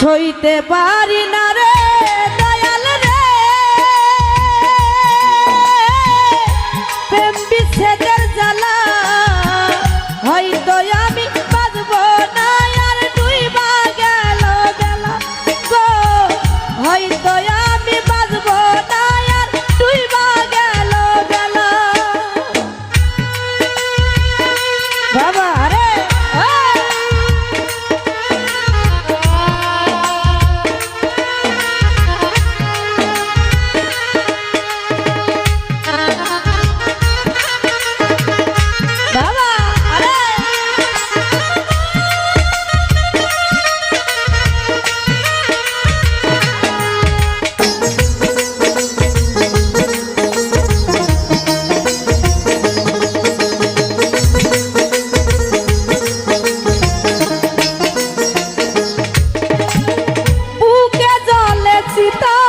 সইতে পারি না। visitar.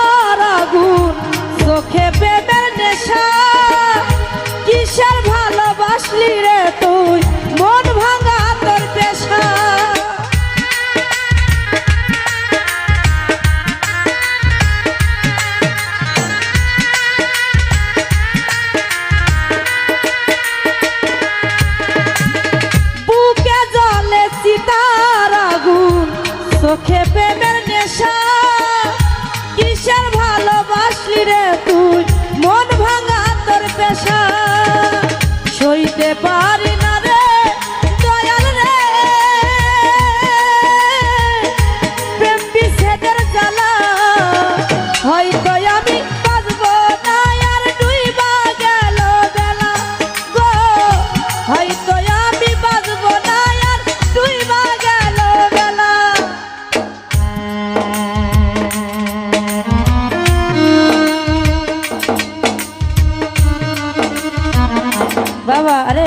बाबा अरे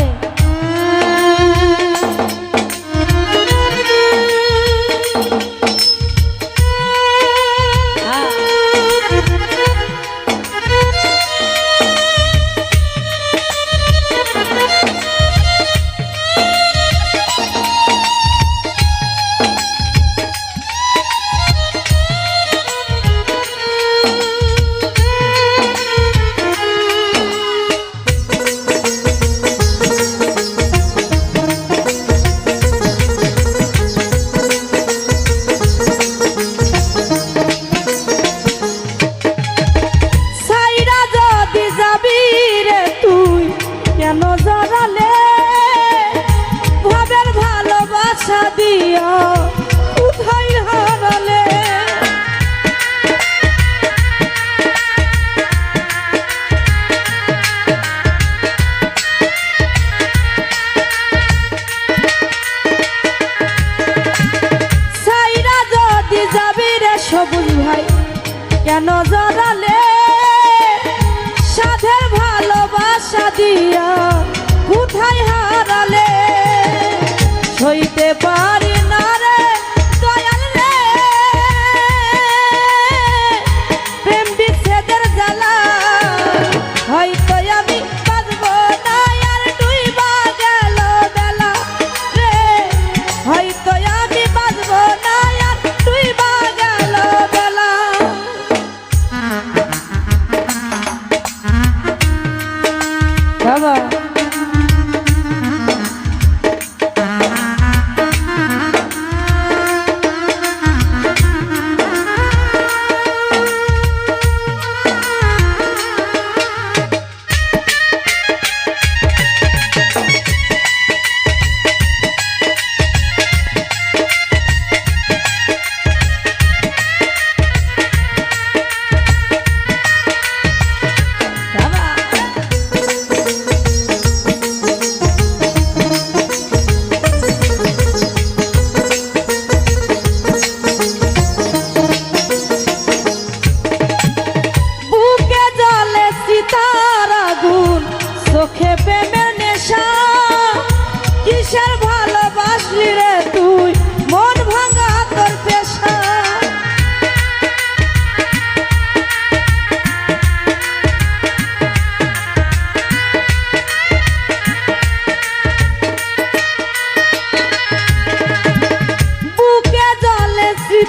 সবুজ ভাই কেন জড়ালে সাধের ভালোবাসা দিয়া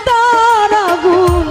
তার আগুন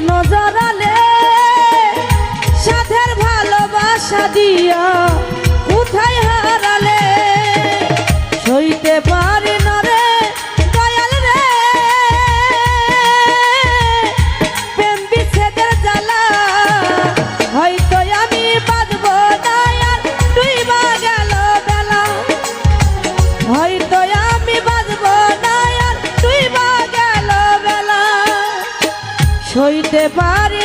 কেন জড়ালে সাধের ভালোবাসা দিয়া সইতে পারি